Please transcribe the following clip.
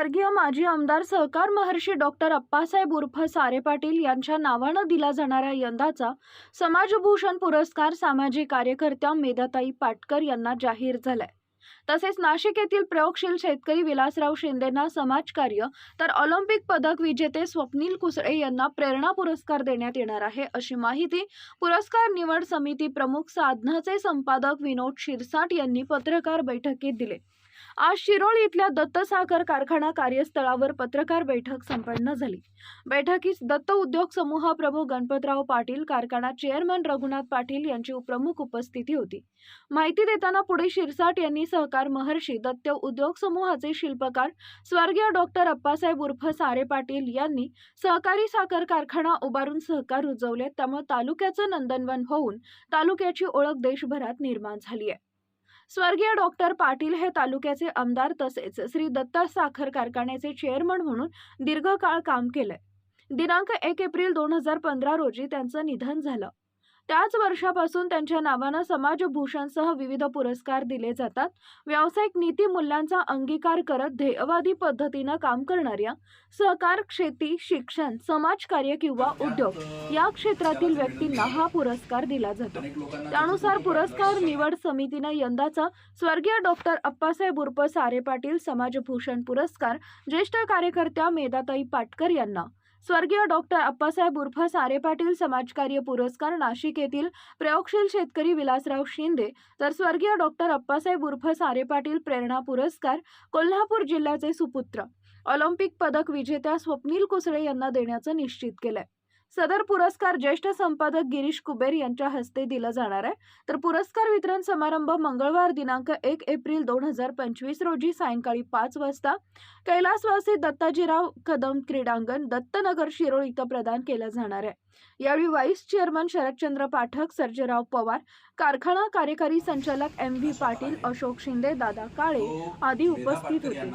स्वर्गीय माजी आमदार सहकार महर्षी डॉक्टर अप्पासाहेब उर्फ सारे पाटील यांच्या नावानं दिला जाणारा यंदाचा समाजभूषण पुरस्कार सामाजिक कार्यकर्त्या मेधाताई पाटकर यांना जाहीर झालाय. तसेच नाशिक येथील प्रयोगशील शेतकरी विलासराव शिंदेंना समाजकार्य तर ऑलिम्पिक पदक विजेते स्वप्नील कुसळे यांना प्रेरणा पुरस्कार देण्यात येणार आहे अशी माहिती पुरस्कार निवड समिती प्रमुख साधनाचे संपादक विनोद शिरसाट यांनी पत्रकार बैठकीत दिले. आज शिरोळ इथल्या दत्त साखर कारखाना कार्यस्थळावर पत्रकार बैठक संपन्न झाली. बैठकीस दत्त उद्योग समूह प्रमुख गणपतराव पाटील कारखाना चेअरमन रघुनाथ पाटील यांची प्रमुख उपस्थिती होती. माहिती देताना पुढे शिरसाट यांनी सहकार महर्षी दत्त उद्योग समूहाचे शिल्पकार स्वर्गीय डॉक्टर अप्पासाहेब उर्फ सारे पाटील यांनी सहकारी साखर कारखाना उभारून सहकार रुजवले. त्यामुळे तालुक्याचं नंदनवन होऊन तालुक्याची ओळख देशभरात निर्माण झाली आहे. स्वर्गीय डॉक्टर पाटील हे तालुक्याचे आमदार तसेच श्री दत्त साखर कारखान्याचे चेअरमन म्हणून दीर्घकाळ काम केलंय. दिनांक एक एप्रिल दोन हजार पंधरा रोजी त्यांचं निधन झालं. त्याच वर्षापासून त्यांच्या नावानं समाजभूषणसह विविध पुरस्कार दिले जातात. व्यावसायिक नीती मूल्यांचा अंगीकार करत ध्येयवादी पद्धतीनं काम करणाऱ्या सहकार शेती शिक्षण समाजकार्य किंवा उद्योग या क्षेत्रातील व्यक्तींना हा पुरस्कार दिला जातो. त्यानुसार पुरस्कार निवड समितीनं यंदाचा स्वर्गीय डॉक्टर अप्पासाहेब उर्फ सारे पाटील समाजभूषण पुरस्कार ज्येष्ठ कार्यकर्त्या मेधाताई पाटकर यांना स्वर्गीय डॉक्टर अप्पासाहेब उर्फ सारे पाटील समाजकार्य पुरस्कार नाशिक येथील प्रयोगशील शेतकरी विलासराव शिंदे तर स्वर्गीय डॉक्टर अप्पासाहेब उर्फ सारे पाटील प्रेरणा पुरस्कार कोल्हापूर जिल्ह्याचे सुपुत्र. ऑलिम्पिक पदक विजेत्या स्वप्नील कुसळे यांना देण्याचं निश्चित केलंय. सदर पुरस्कार ज्येष्ठ संपादक गिरीश कुबेर यांच्या हस्ते दिला जाणार आहे. तर पुरस्कार वितरण समारंभ मंगळवार दिनांक एक एप्रिल दोन हजार पंचवीस रोजी सायंकाळी पाच वाजता कैलासवासी दत्ताजीराव कदम क्रीडांगण दत्तनगर शिरोळ इथं प्रदान केला जाणार आहे. यावेळी व्हाईस चेअरमन शरदचंद्र पाठक सर्जेराव पवार कारखाना कार्यकारी संचालक एम व्ही पाटील अशोक शिंदे दादा काळे आदी उपस्थित होते.